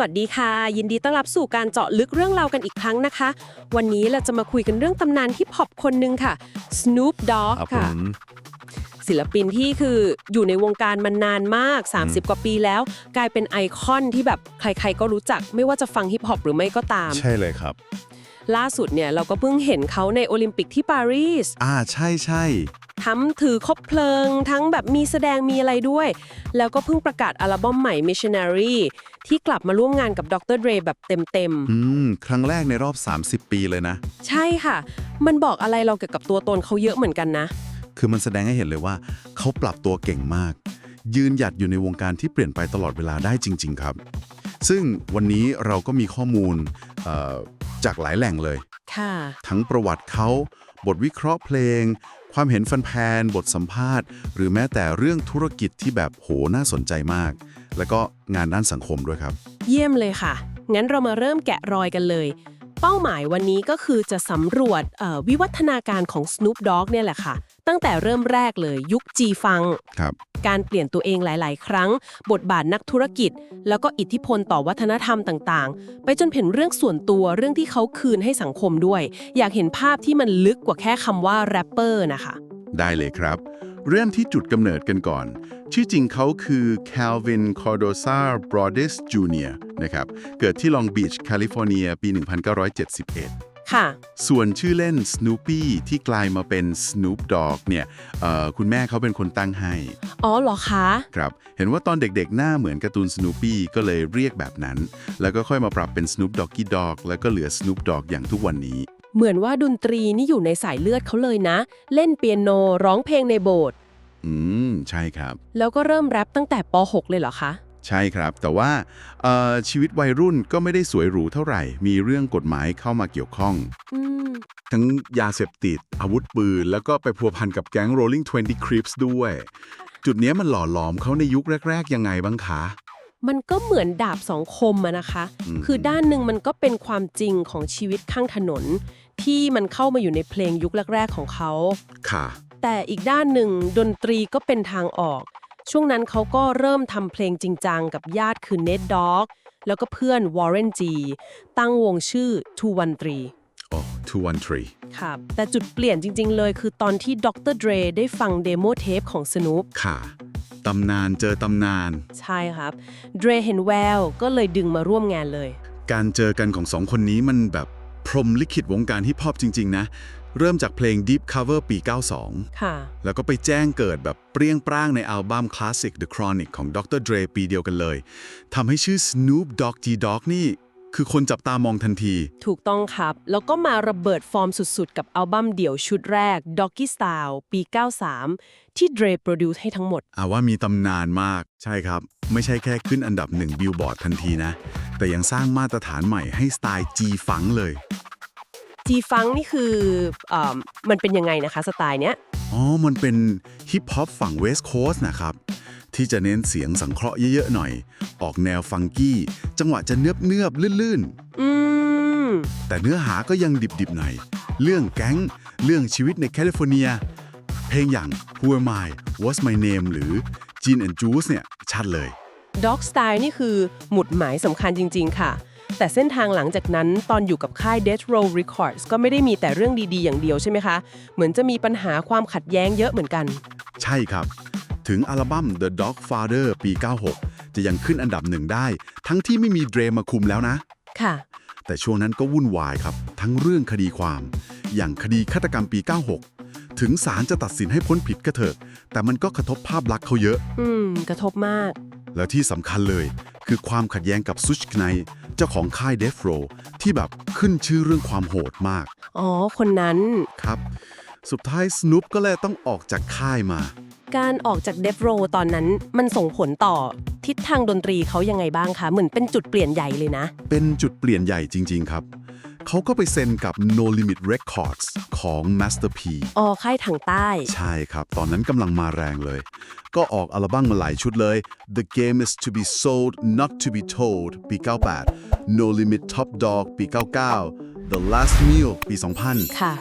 วัสดีค่ะ ยินดีต้อนรับสู่การเจาะลึกเรื่องราวกันอีกครั้งนะคะ วันนี้เราจะมาคุยกันเรื่องตำนานฮิปฮอปคนหนึ่งค่ะ Snoop Dogg ครับผค่ะ ม ศิลปินที่คืออยู่ในวงการมานานมาก 30 กว่าปีแล้ว กลายเป็นไอคอนที่แบบใครๆก็รู้จักไม่ว่าจะฟังฮิปฮอปหรือไม่ก็ตาม ใช่เลยครับ ล่าสุดเนี่ยเราก็เพิ่งเห็นเขาในโอลิมปิกที่ปารีสอ่าใช่ใช่ทั้งถือคบเพลิง ทั้งแบบมีแสดงมีอะไรด้วย แล้วก็เพิ่งประกาศอัลบั้มใหม่ Missionary ที่กลับมาร่วมงานกับดร Dre แบบเต็มอืม ครั้งแรกในรอบ 30 ปีเลยนะๆใช่ค่ะ มันบอกอะไรเราเกี่ยวกับตัวตนเขาเยอะเหมือนกันนะ คือมันแสดงให้เห็นเลยว่า เขาปรับตัวเก่งมาก ยืนหยัดอยู่ในวงการที่เปลี่ยนไปตลอดเวลาได้จริง ๆ ครับ ซึ่งวันนี้เราก็มีข้อมูลเอ่อ จากหลายแหล่งเลย ค่ะ ทั้งประวัติเขา บทวิเคราะห์เพลง ความเห็นแฟนๆบทสัมภาษณ์ หรือแม้แต่เรื่องธุรกิจที่แบบโหน่าสนใจมาก แล้วก็งานด้านสังคมด้วยครับ เยี่ยมเลยค่ะ งั้นเรามาเริ่มแกะรอยกันเลย เป้าหมายวันนี้ก็คือจะสำรวจเอ่อวิวัฒนาการของ Snoop Dogg เนี่ยแหละค่ะ ตั้งแต่เริ่มแรกเลยยุค G ฟัง ครับ การเปลี่ยนตัวเองหลาย ๆ ครั้ง บทบาทนักธุรกิจ แล้วก็อิทธิพลต่อวัฒนธรรมต่างๆ ไปจนเห็นเรื่องส่วนตัวเรื่องที่เขาคืนให้สังคมด้วย อยากเห็นภาพที่มันลึกกว่าแค่คำว่าแรปเปอร์นะคะ ได้เลยครับ เริ่มที่จุดกำเนิดกันก่อน ชื่อจริงเขาคือ Calvin Cardoza Broadus Jr. นะครับ เกิดที่ลองบีชแคลิฟอร์เนีย ปี 1971 ค่ะ ส่วนชื่อเล่น Snoopy ที่กลายมาเป็น Snoop Dogg เนี่ยเอ่อคุณแม่เขาเป็นคนตั้งให้ อ๋อเหรอคะ ครับ เห็นว่าตอนเด็กๆ หน้าเหมือนการ์ตูน Snoopy ก็เลยเรียกแบบนั้น แล้วก็ค่อยมาปรับเป็น Snoop Doggy Dogg แล้วก็เหลือ Snoop Dogg อย่างทุกวันนี้ เหมือนว่าดนตรีนี่อยู่ในสายเลือดเขาเลยนะ เล่นเปียโนร้องเพลงในโบสถ์อืม ใช่ครับ แล้วก็เริ่มแรปตั้งแต่ป .6 เลยเหรอคะ ใช่ครับ แต่ว่าเอ่อชีวิตวัยรุ่นก็ไม่ได้สวยหรูเท่าไหร่ มีเรื่องกฎหมายเข้ามาเกี่ยวข้องอืมทั้งยาเสพติด อาวุธปืน แล้วก็ไปพัวพันกับแก๊ง Rolling 20 Crips ด้วย จุดเนี้ยมันหล่อหลอมเขาในยุคแรก ๆ ยังไงบ้างคะ มันก็เหมือนดาบสองคมอะนะคะอืมคือด้านหนึ่งมันก็เป็นความจริงของชีวิตข้างถนน ที่มันเข้ามาอยู่ในเพลงยุคแรก ๆ ของเขา ค่ะ แต่อีกด้านหนึ่งดนตรีก็เป็นทางออก ช่วงนั้นเขาก็เริ่มทำเพลงจริงจังกับญาติคือ Ned Dogg แล้วก็เพื่อน Warren G ตั้งวงชื่อ213โอ้213ครับ แต่จุดเปลี่ยนจริง ๆ เลยคือตอนที่ดร Dre ได้ฟังเดโมเทปของ Snoop ค่ะ ตำนานเจอตำนาน ใช่ครับ Dre เห็นแวว ก็เลยดึงมาร่วมงานเลย การเจอกันของสองคนนี้มันแบบพรหมลิขิตวงการฮิปฮอปจริง ๆ นะ เริ่มจากเพลง Deep Cover ปี 92 ค่ะ แล้วก็ไปแจ้งเกิดแบบเปรี้ยงปร้างในอัลบั้มคลาสสิก The Chronic ของ Dr. Dre ปีเดียวกันเลยทำให้ชื่อ Snoop Dogg G Dogg นี่ คือคนจับตามองทันที ถูกต้องครับ แล้วก็มาระเบิดฟอร์มสุดๆ กับอัลบั้มเดี่ยวชุดแรก Doggy Style ปี 93 ที่ Dre โปรดิวซ์ให้ทั้งหมดอาว่ามีตำนานมาก ใช่ครับ ไม่ใช่แค่ขึ้นอันดับหนึ่งบิลบอร์ดทันทีนะ แต่ยังสร้างมาตรฐานใหม่ให้สไตล์ G ฟังเลย G Funk นี่คือเออมันเป็นยังไงนะคะสไตล์เนี้ยอ๋อ มันเป็นฮิปฮอปฝั่งเวสต์โคสต์นะครับ ที่จะเน้นเสียงสังเคราะห์เยอะๆหน่อย ออกแนวฟังกี้ จังหวะจะเนือบเนือบๆลื่นอืมๆ แต่เนื้อหาก็ยังดิบๆหน่อย เรื่องแก๊ง เรื่องชีวิตในแคลิฟอร์เนีย เพลงอย่าง Who Am I What's My Name หรือ Gin and Juice เนี่ยชัดเลย Dog Style นี่คือหมุดหมายสำคัญจริง ๆ ค่ะ แต่เส้นทางหลังจากนั้นตอนอยู่กับค่าย Death Row Records ก็ไม่ได้มีแต่เรื่องดีๆ อย่างเดียวใช่ไหมคะ เหมือนจะมีปัญหาความขัดแย้งเยอะเหมือนกัน ใช่ครับ ถึงอัลบั้ม The Dog Father ปี 96 จะยังขึ้นอันดับหนึ่งได้ ทั้งที่ไม่มีเดรมาคุมแล้วนะ ค่ะ แต่ช่วงนั้นก็วุ่นวายครับ ทั้งเรื่องคดีความ อย่างคดีฆาตกรรมปี 96 ถึงศาลจะตัดสินให้พ้นผิดก็เถอะแต่มันก็กระทบภาพลักษณ์เขาเยอะ อืม กระทบมาก แล้วที่สำคัญเลย คือความขัดแย้งกับซุชไนเจ้าของค่ายเดฟโรที่แบบขึ้นชื่อเรื่องความโหดมาก อ๋อ คนนั้นครับ สุดท้ายสนุปก็เลยต้องออกจากค่ายมา การออกจาก Death Row ตอนนั้นมันส่งผลต่อทิศทางดนตรีเขายังไงบ้างคะ เหมือนเป็นจุดเปลี่ยนใหญ่เลยนะ เป็นจุดเปลี่ยนใหญ่จริง ๆ ครับ เขาก็ไปเซ็นกับ No Limit Records ของ Master P อ๋อค่ายทางใต้ ใช่ครับ ตอนนั้นกำลังมาแรงเลย ก็ออกอัลบั้มมาหลายชุดเลย The Game is to be sold not to be told ปี 98 No Limit Top Dog ปี 99 The Last Meal ปี 2000 ค่ะ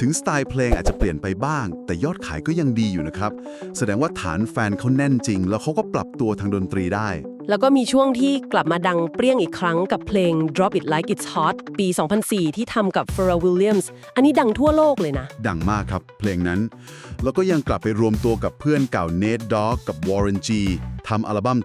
ถึงสไตล์เพลงอาจจะเปลี่ยนไปบ้าง แต่ยอดขายก็ยังดีอยู่นะครับ แสดงว่าฐานแฟนเขาแน่นจริง แล้วเขาก็ปรับตัวทางดนตรีได้ แล้วก็มีช่วงที่กลับมาดังเปรี้ยงอีกครั้งกับเพลง Drop It Like It's Hot ปี 2004 ที่ทำกับ Pharrell Williams อันนี้ดังทั่วโลกเลยนะ ดังมากครับ เพลงนั้น แล้วก็ยังกลับไปรวมตัวกับเพื่อนเก่า Nate Dogg กับ Warren G ทำอัลบั้ม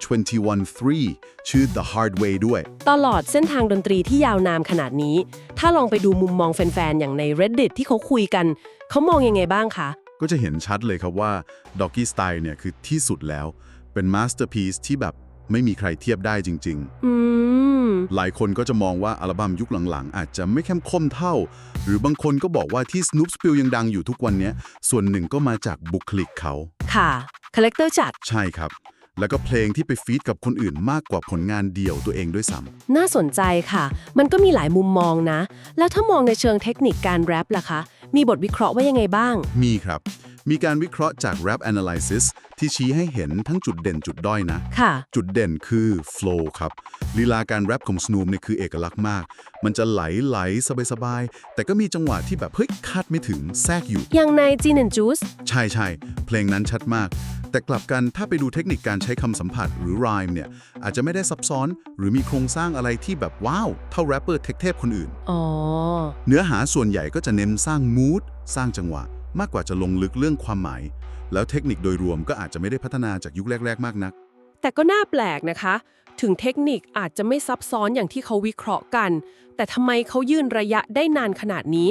21-3 ชื่อ The Hard Way ด้วย ตลอดเส้นทางดนตรีที่ยาวนานขนาดนี้ ถ้าลองไปดูมุมมองแฟน ๆ อย่างใน Reddit ที่เขาคุยกัน เขามองยังไงบ้างคะ ก็จะเห็นชัดเลยครับว่า Doggy Style เนี่ยคือที่สุดแล้ว เป็นมาสเตอร์พี e ที่แบบ ไม่มีใครเทียบได้จริง ๆ อืม หลายคนก็จะมองว่าอัลบั้มยุคหลังๆ อาจจะไม่เข้มข้นเท่า หรือบางคนก็บอกว่าที่ Snoop Spill ยังดังอยู่ทุกวันเนี้ยส่วนหนึ่งก็มาจากบุคลิกเขา ค่ะ คาแรคเตอร์จัด ใช่ครับ แล้วก็เพลงที่ไปฟีดกับคนอื่นมากกว่าผลงานเดี่ยวตัวเองด้วยซ้น่าสนใจค่ะ มันก็มีหลายมุมมองนะ แล้วถ้ามองในเชิงเทคนิคการแรปล่ะคะ มีบทวิเคราะห์ว่ายังไงบ้างำมีครับ มีการวิเคราะห์จาก Rap Analysis ที่ชี้ให้เห็นทั้งจุดเด่นจุดด้อยนะ ค่ะ จุดเด่นคือ flow ครับลีลาการแรปของ Snoop เนี่ยคือเอกลักษณ์มาก มันจะไหลไหลสบายๆ แต่ก็มีจังหวะที่แบบ เฮ้ย คาดไม่ถึงแทรกอยู่ อย่างใน Gin and Juice ใช่ใช่เพลงนั้นชัดมาก แต่กลับกันถ้าไปดูเทคนิคการใช้คำสัมผัสหรือ rhyme เนี่ย อาจจะไม่ได้ซับซ้อน หรือมีโครงสร้างอะไรที่แบบว้าวเท่าแรปเปอร์เทคๆคนอื่น อ๋อ เนื้อหาส่วนใหญ่ก็จะเน้นสร้างมูดสร้างจังหวะ มากกว่าจะลงลึกเรื่องความหมาย แล้วเทคนิคโดยรวมก็อาจจะไม่ได้พัฒนาจากยุคแรก ๆ มากนัก แต่ก็น่าแปลกนะคะ ถึงเทคนิคอาจจะไม่ซับซ้อนอย่างที่เขาวิเคราะห์กัน แต่ทำไมเขายืนระยะได้นานขนาดนี้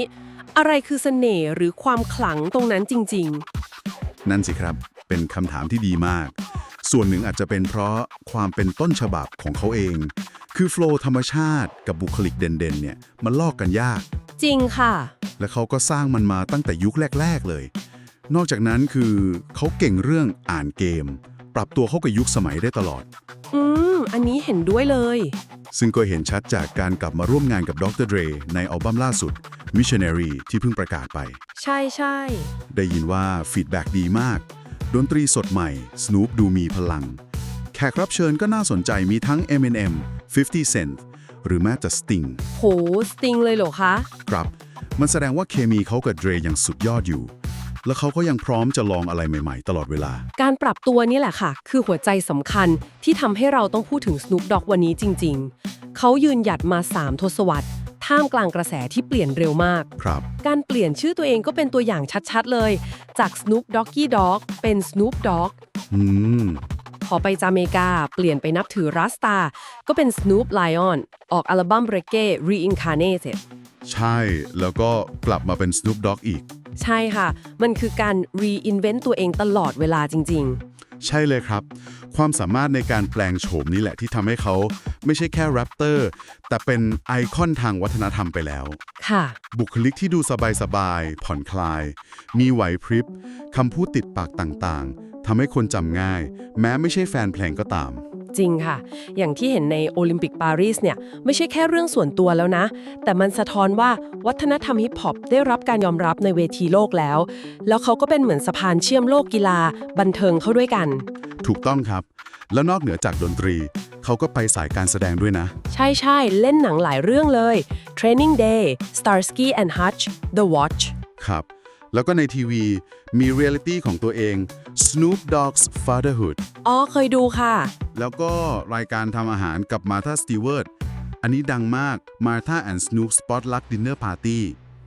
อะไรคือเสน่ห์หรือความขลังตรงนั้นจริงนั่นสิครับ เป็นคำถามที่ดีมาก ส่วนหนึ่งอาจจะเป็นเพราะความเป็นต้นฉบับของเขาเอง คือโฟล์ธรรมชาติกับบุคลิกเด่นๆเนี่ยมันลอกกันยากๆจริงค่ะ และเขาก็สร้างมันมาตั้งแต่ยุคแรก ๆ เลย นอกจากนั้นคือเขาเก่งเรื่องอ่านเกม ปรับตัวเข้ากับยุคสมัยได้ตลอด อืม อันนี้เห็นด้วยเลย ซึ่งก็เห็นชัดจากการกลับมาร่วมงานกับดรเดรในอัลบั้มล่าสุด Missionary ที่เพิ่งประกาศไป ใช่ใช่ได้ยินว่าฟีดแบ็กดีมาก ดนตรีสดใหม่ Snoop ดูมีพลัง แขกรับเชิญก็น่าสนใจมีทั้ง Eminem 50 Cent หรือแม้แต่ Sting โห สติงเลยเหรอคะ ครับ มันแสดงว่าเคมีเขากับเดรยังสุดยอดอยู่ แล้วเขาก็ยังพร้อมจะลองอะไรใหม่ๆ ตลอดเวลา การปรับตัวนี่แหละค่ะ คือหัวใจสำคัญที่ทำให้เราต้องพูดถึง Snoop Dogg วันนี้จริง ๆ เขายืนหยัดมา 3 ทศวรรษ ท่ามกลางกระแสที่เปลี่ยนเร็วมาก ครับ การเปลี่ยนชื่อตัวเองก็เป็นตัวอย่างชัดๆ เลย จาก Snoop Doggy Dogg เป็น Snoop Dogg อืม พอไปจาเมกา เปลี่ยนไปนับถือรัสตา ก็เป็น Snoop Lion ออกอัลบั้ม Reggae Reincarnated ใช่แล้วก็กลับมาเป็น Snoop Dogg อีก ใช่ค่ะ มันคือการ reinvent ตัวเองตลอดเวลาจริง ใช่เลยครับ ความสามารถในการแปลงโฉมนี่แหละที่ทำให้เขาไม่ใช่แค่แรปเตอร์ แต่เป็นไอคอนทางวัฒนธรรมไปแล้ว ๆ ค่ะ บุคลิกที่ดูสบายๆ ผ่อนคลาย มีไหวพริบคำพูดติดปากต่างๆทำให้คนจำง่าย แม้ไม่ใช่แฟนเพลงก็ตาม จริงค่ะ อย่างที่เห็นในโอลิมปิกปารีสเนี่ย ไม่ใช่แค่เรื่องส่วนตัวแล้วนะ แต่มันสะท้อนว่าวัฒนธรรมฮิปฮอปได้รับการยอมรับในเวทีโลกแล้ว แล้วเขาก็เป็นเหมือนสะพานเชื่อมโลกกีฬา บันเทิงเข้าด้วยกัน ถูกต้องครับ แล้วนอกเหนือจากดนตรี เขาก็ไปสายการแสดงด้วยนะ ใช่ใช่เล่นหนังหลายเรื่องเลย Training Day Starsky and Hutch The Watch ครับ แล้วก็ในทีวีมีเรียลิตี้ของตัวเอง Snoop Dogg's Fatherhood อ๋อเคยดูค่ะ แล้วก็รายการทำอาหารกับ Martha Stewart อันนี้ดังมาก Martha and Snoop Spotluck Dinner Party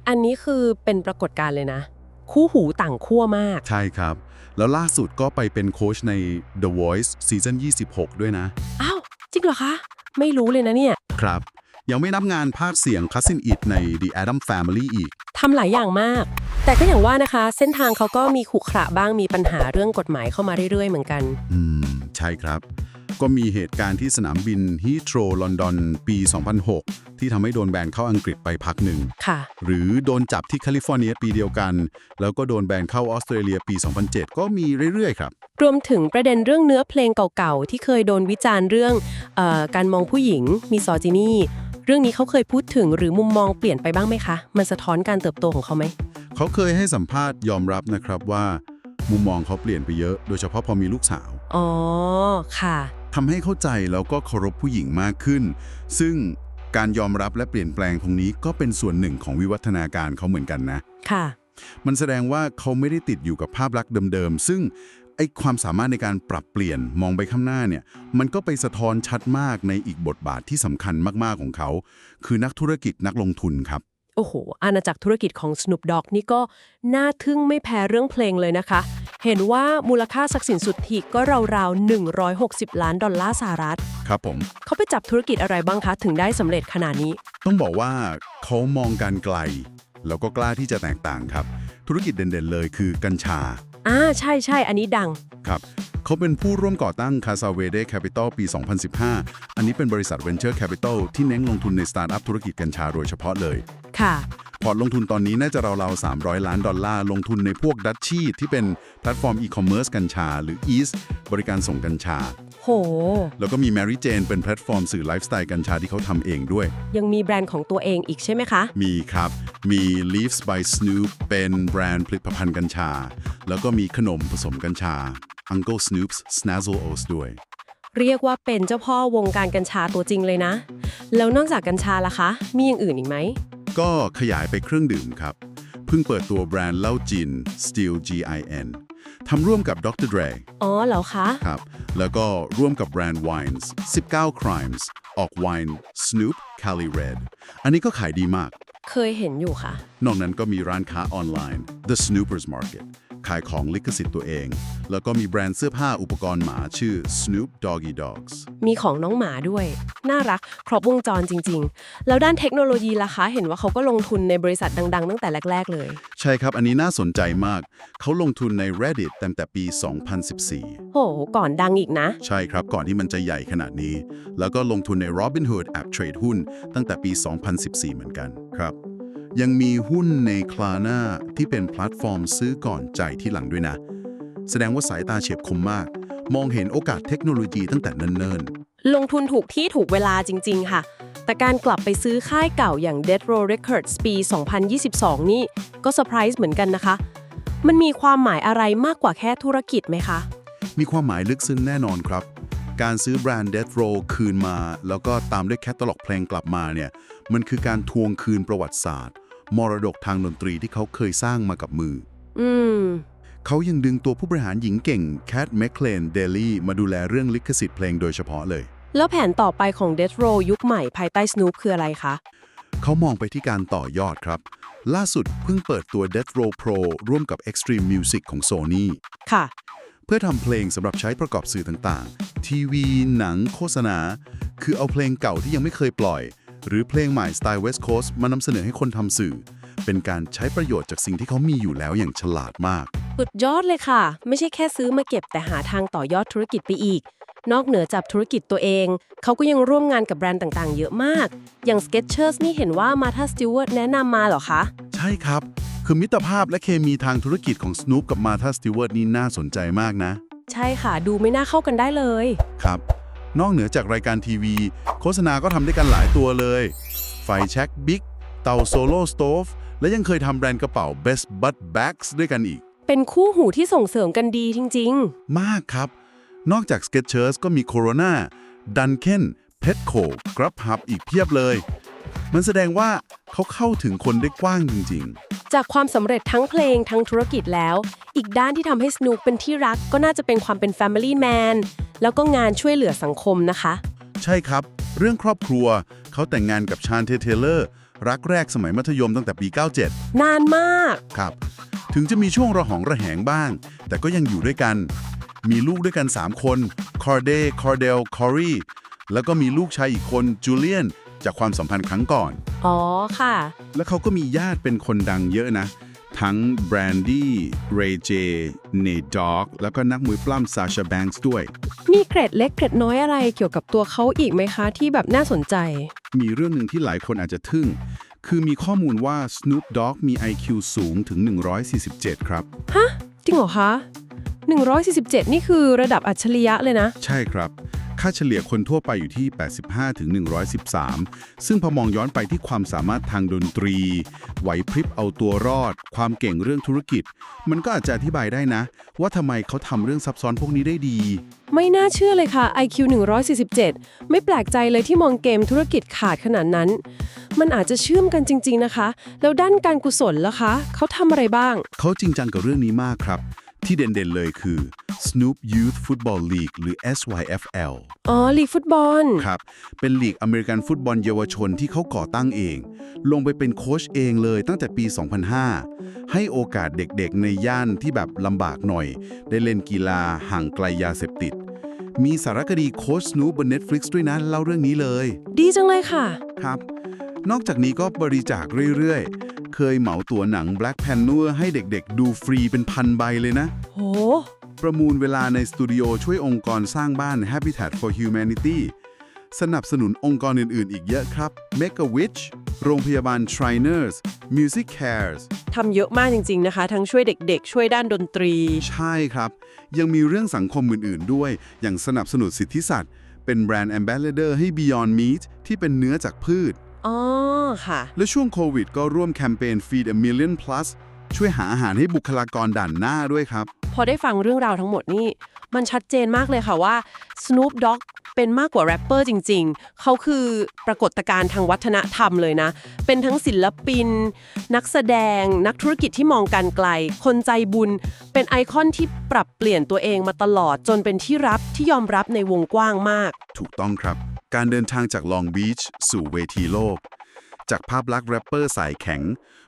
อันนี้คือเป็นปรากฏการณ์เลยนะ คู่หูต่างขั้วมาก ใช่ครับ แล้วล่าสุดก็ไปเป็นโค้ชใน The Voice ซีซั่น26 ด้วยนะ อ้าว จริงเหรอคะ ไม่รู้เลยนะเนี่ย ครับ ยังไม่นับงานภาคเสียง Cousin It ใน The Adam Family อีก ทำหลายอย่างมาก แต่ก็อย่างว่านะคะ เส้นทางเขาก็มีขรุขระบ้างมีปัญหาเรื่องกฎหมายเข้ามาเรื่อยๆ เหมือนกัน อืม ใช่ครับ ก็มีเหตุการณ์ที่สนามบินฮีโตรลอนดอนปี 2006 ที่ทำให้โดนแบนเข้าอังกฤษไปพักหนึ่ง ค่ะ หรือโดนจับที่แคลิฟอร์เนียปีเดียวกัน แล้วก็โดนแบนเข้าออสเตรเลียปี 2007 ก็มีเรื่อยๆครับ รวมถึงประเด็นเรื่องเนื้อเพลงเก่าๆ ที่เคยโดนวิจารณ์เรื่องเออการมองผู้หญิงมีซอจินี่ เรื่องนี้เขาเคยพูดถึงหรือมุมมองเปลี่ยนไปบ้างไหมคะ มันสะท้อนการเติบโตของเขาไหม เขาเคยให้สัมภาษณ์ยอมรับนะครับว่า มุมมองเขาเปลี่ยนไปเยอะ โดยเฉพาะพอมีลูกสาว อ๋อ ค่ะ ทำให้เข้าใจแล้วก็เคารพผู้หญิงมากขึ้น ซึ่งการยอมรับและเปลี่ยนแปลงตรงนี้ก็เป็นส่วนหนึ่งของวิวัฒนาการเขาเหมือนกันนะ ค่ะ มันแสดงว่าเขาไม่ได้ติดอยู่กับภาพลักษณ์เดิมๆ ซึ่ง ไอ้ความสามารถในการปรับเปลี่ยนมองไปข้างหน้าเนี่ย มันก็ไปสะท้อนชัดมากในอีกบทบาทที่สำคัญมากๆของเขา คือนักธุรกิจนักลงทุนครับ โอ้โห อาณาจักรธุรกิจของ Snoop Dogg นี่ก็น่าทึ่งไม่แพ้เรื่องเพลงเลยนะคะ เห็นว่ามูลค่าทรัพย์สินสุทธิก็ราวๆ 160 ล้านดอลลาร์สหรัฐ ครับผม เขาไปจับธุรกิจอะไรบ้างคะ ถึงได้สำเร็จขนาดนี้ ต้องบอกว่าเขามองการไกล แล้วก็กล้าที่จะแตกต่างครับ ธุรกิจเด่นๆเลยคือกัญชา อ่าใช่ใช่อันนี้ดัง ครับ เขาเป็นผู้ร่วมก่อตั้ง c a s a v e d e Capital ปี 2015 อันนี้เป็นบริษัท Venture Capital ที่เน้นลงทุนในสตาร์ทอัพธุรกิจกัญชาโดยเฉพาะเลย ค่ะ พอร์ตลงทุนตอนนี้น่าจะราวๆ300 ล้านดอลลาร์ ลงทุนในพวกดัชชี่ที่เป็นแพลตฟอร์มอีคอมเมิร์ซกัญชา หรือ East บริการส่งกัญชา โห แล้วก็มี Mary Jane เป็นแพลตฟอร์มสื่อไลฟ์สไตล์กัญชาที่เขาทำเองด้วย ยังมีแบรนด์ของตัวเองอีกใช่ไหมคะ มีครับ มี Leaves by Snoop เป็นแบรนด์ผลิตภัณฑ์กัญชา แล้วก็มีขนมผสมกัญชา Uncle Snoop's Snazzle Oats ด้วย เรียกว่าเป็นเจ้าพ่อวงการกัญชาตัวจริงเลยนะ แล้วนอกจากกัญชาล่ะคะ มีอย่างอื่นอีกไหม ก็ขยายไปเครื่องดื่มครับ เพิ่งเปิดตัวแบรนด์เหล้าจิน Steel GIN ทำร่วมกับ Dr. Dre อ๋อเหรอคะ ครับ แล้วก็ร่วมกับแบรนด์ Wines 19 Crimes ออก Wine Snoop Cali Red อันนี้ก็ขายดีมาก เคยเห็นอยู่ค่ะ นอกนั้นก็มีร้านค้าออนไลน์ The Snoopers Market ขายของลิขสิทธิ์ตัวเอง แล้วก็มีแบรนด์เสื้อผ้าอุปกรณ์หมาชื่อ Snoop Doggy Dogs มีของน้องหมาด้วย น่ารัก ครบวงจรจริง ๆ แล้วด้านเทคโนโลยีล่ะคะ เห็นว่าเขาก็ลงทุนในบริษัทดัง ๆ ตั้งแต่แรก ๆ เลย ใช่ครับ อันนี้น่าสนใจมาก เขาลงทุนใน Reddit ตั้งแต่ปี 2014 โห ก่อนดังอีกนะ ใช่ครับ ก่อนที่มันจะใหญ่ขนาดนี้ แล้วก็ลงทุนใน Robinhood แอปเทรดหุ้นตั้งแต่ปี 2014 เหมือนกันครับ ยังมีหุ้นใน Klarna ที่เป็นแพลตฟอร์มซื้อก่อนจ่ายที่หลังด้วยนะ แสดงว่าสายตาเฉียบคมมาก มองเห็นโอกาสเทคโนโลยีตั้งแต่เนิ่นลงทุนถูกที่ถูกเวลาจริง ๆ ค่ะ แต่การกลับไปซื้อค่ายเก่าอย่าง Dead Row Records ปี 2022 นี่ก็เซอร์ไพรส์เหมือนกันนะคะ มันมีความหมายอะไรมากกว่าแค่ธุรกิจไหมคะๆมีความหมายลึกซึ้งแน่นอนครับการซื้อแบรนด์ Death Row คืนมา แล้วก็ตามด้วยแคตตาล็อกเพลงกลับมาเนี่ย มันคือการทวงคืนประวัติศาสตร์ มรดกทางดนตรีที่เขาเคยสร้างมากับมือ อืม เขายังดึงตัวผู้บริหารหญิงเก่งแคทแมคเคลนเดลี่มาดูแลเรื่องลิขสิทธิ์เพลงโดยเฉพาะเลย แล้วแผนต่อไปของ Death Row ยุคใหม่ภายใต้ Snoop คืออะไรคะ เขามองไปที่การต่อยอดครับ ล่าสุดเพิ่งเปิดตัว Death Row Pro ร่วมกับ Extreme Music ของ Sony ค่ะ เพื่อทำเพลงสำหรับใช้ประกอบสื่อต่างๆ ทีวี หนัง โฆษณา คือเอาเพลงเก่าที่ยังไม่เคยปล่อย หรือเพลงใหม่สไตล์ West Coast มานำเสนอให้คนทำสื่อ เป็นการใช้ประโยชน์จากสิ่งที่เขามีอยู่แล้วอย่างฉลาดมาก สุดยอดเลยค่ะ ไม่ใช่แค่ซื้อมาเก็บแต่หาทางต่อยอดธุรกิจไปอีก นอกเหนือจากธุรกิจตัวเอง เขาก็ยังร่วมงานกับแบรนด์ต่างๆ เยอะมาก อย่าง Skechers นี่เห็นว่า Martha Stewart แนะนำมาเหรอคะ ใช่ครับ คือมิตรภาพและเคมีทางธุรกิจของ Snoop กับ Martha Stewart นี่น่าสนใจมากนะ ใช่ค่ะ ดูไม่น่าเข้ากันได้เลย ครับ นอกเหนือจากรายการทีวี โฆษณาก็ทำด้วยกันหลายตัวเลย ไฟแช็กบิ๊กเตาโซโล่สโตฟและยังเคยทำแบรนด์กระเป๋า Best Bud Bags ด้วยกันอีก เป็นคู่หูที่ส่งเสริมกันดีจริง มากครับ นอกจาก Skechers ก็มี Corona Dunkin Petco Grubhub อีกเพียบเลย มันแสดงว่าเขาเข้าถึงคนได้กว้างจริงๆ จากความสำเร็จทั้งเพลงทั้งธุรกิจแล้ว อีกด้านที่ทำให้ Snoop เป็นที่รักก็น่าจะเป็นความเป็น Family Man แล้วก็งานช่วยเหลือสังคมนะคะๆใช่ครับ เรื่องครอบครัว เขาแต่งงานกับชานเทเทเลอร์ รักแรกสมัยมัธยมตั้งแต่ปี 97 นานมาก ครับ ถึงจะมีช่วงระหองระแหงบ้าง แต่ก็ยังอยู่ด้วยกัน มีลูกด้วยกัน 3 คน คอร์เดคอร์เดล คอรีแล้วก็มีลูกชายอีกคน จูเลียน จากความสัมพันธ์ครั้งก่อน อ๋อค่ะ แล้วเขาก็มีญาติเป็นคนดังเยอะนะ ทั้งแบรนดี้เรเจเนดอกแล้วก็นักมวยปล้ำซาชาแบงค์ด้วย มีเกร็ดเล็กเกร็ดน้อยอะไรเกี่ยวกับตัวเขาอีกไหมคะ ที่แบบน่าสนใจ มีเรื่องหนึ่งที่หลายคนอาจจะทึ่ง คือมีข้อมูลว่า Snoop Dogg มี IQ สูงถึง 147 ครับ ฮะ จริงเหรอคะ 147 นี่คือระดับอัจฉริยะเลยนะ ใช่ครับ ค่าเฉลี่ยคนทั่วไปอยู่ที่ 85ถึง113 ซึ่งพอมองย้อนไปที่ความสามารถทางดนตรี ไหวพริบเอาตัวรอด ความเก่งเรื่องธุรกิจ มันก็อาจจะอธิบายได้นะ ว่าทำไมเขาทำเรื่องซับซ้อนพวกนี้ได้ดี ไม่น่าเชื่อเลยค่ะ IQ 147 ไม่แปลกใจเลยที่มองเกมธุรกิจขาดขนาดนั้น มันอาจจะเชื่อมกันจริง ๆนะคะ แล้วด้านการกุศลล่ะคะ เขาทำอะไรบ้าง เขาจริงจังกับเรื่องนี้มากครับ ที่เด่นๆเลยคือ Snoop Youth Football League หรือ SYFL อ๋อลีกฟุตบอล ครับ เป็นลีกอเมริกันฟุตบอลเยาวชนที่เขาก่อตั้งเอง ลงไปเป็นโค้ชเองเลยตั้งแต่ปี 2005 ให้โอกาสเด็กๆในย่านที่แบบลำบากหน่อย ได้เล่นกีฬาห่างไกลยาเสพติด มีสารคดีโค้ช Snoop บน Netflix ด้วยนะ เล่าเรื่องนี้เลย ดีจังเลยค่ะ ครับ นอกจากนี้ก็บริจาคเรื่อยๆ เคยเหมาตัวหนัง Black Panther ให้เด็กๆ ดูฟรีเป็นพันใบเลยนะ โห ประมูลเวลาในสตูดิโอช่วยองค์กรสร้างบ้าน Habitat for Humanity สนับสนุนองค์กรอื่นๆ อีกเยอะครับ Make a Witch โรงพยาบาล Shriners Music Cares ทำเยอะมากจริง ๆ นะคะ ทั้งช่วยเด็ก ๆ ช่วยด้านดนตรี ใช่ครับ ยังมีเรื่องสังคมอื่น ๆ ด้วย อย่างสนับสนุนสิทธิสัตว์ เป็นแบรนด์ Ambassador ให้ Beyond Meat ที่เป็นเนื้อจากพืช อ๋อค่ะ และช่วงโควิดก็ร่วมแคมเปญ Feed a Million Plus ช่วยหาอาหารให้บุคลากรด่านหน้าด้วยครับ พอได้ฟังเรื่องราวทั้งหมดนี่ มันชัดเจนมากเลยค่ะว่า Snoop Dogg เป็นมากกว่าแรปเปอร์จริง ๆ เขาคือปรากฏการณ์ทางวัฒนธรรมเลยนะ เป็นทั้งศิลปิน นักแสดง นักธุรกิจที่มองการไกล คนใจบุญ เป็นไอคอนที่ปรับเปลี่ยนตัวเองมาตลอดจนเป็นที่รับที่ยอมรับในวงกว้างมาก ถูกต้องครับ การเดินทางจากลองบีชสู่เวทีโลก จากภาพลักษณ์แรปเปอร์สายแข็ง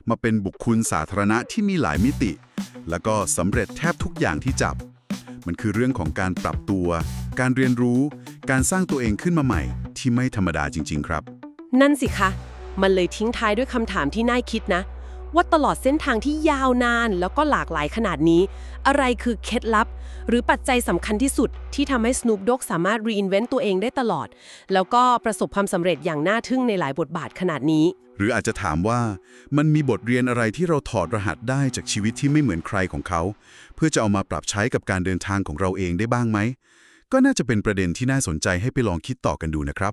มาเป็นบุคคลสาธารณะที่มีหลายมิติ แล้วก็สำเร็จแทบทุกอย่างที่จับ มันคือเรื่องของการปรับตัว การเรียนรู้ การสร้างตัวเองขึ้นมาใหม่ ที่ไม่ธรรมดาจริง ๆ ครับ นั่นสิคะ มันเลยทิ้งท้ายด้วยคำถามที่น่าคิดนะ ว่าตลอดเส้นทางที่ยาวนานแล้วก็หลากหลายขนาดนี้ อะไรคือเคล็ดลับ หรือปัจจัยสำคัญที่สุดที่ทำให้ Snoop Dogg สามารถ reinvent ตัวเองได้ตลอด แล้วก็ประสบความสำเร็จอย่างน่าทึ่งในหลายบทบาทขนาดนี้ หรืออาจจะถามว่ามันมีบทเรียนอะไรที่เราถอดรหัสได้จากชีวิตที่ไม่เหมือนใครของเขา เพื่อจะเอามาปรับใช้กับการเดินทางของเราเองได้บ้างไหมก็น่าจะเป็นประเด็นที่น่าสนใจให้ไปลองคิดต่อกันดูนะครับ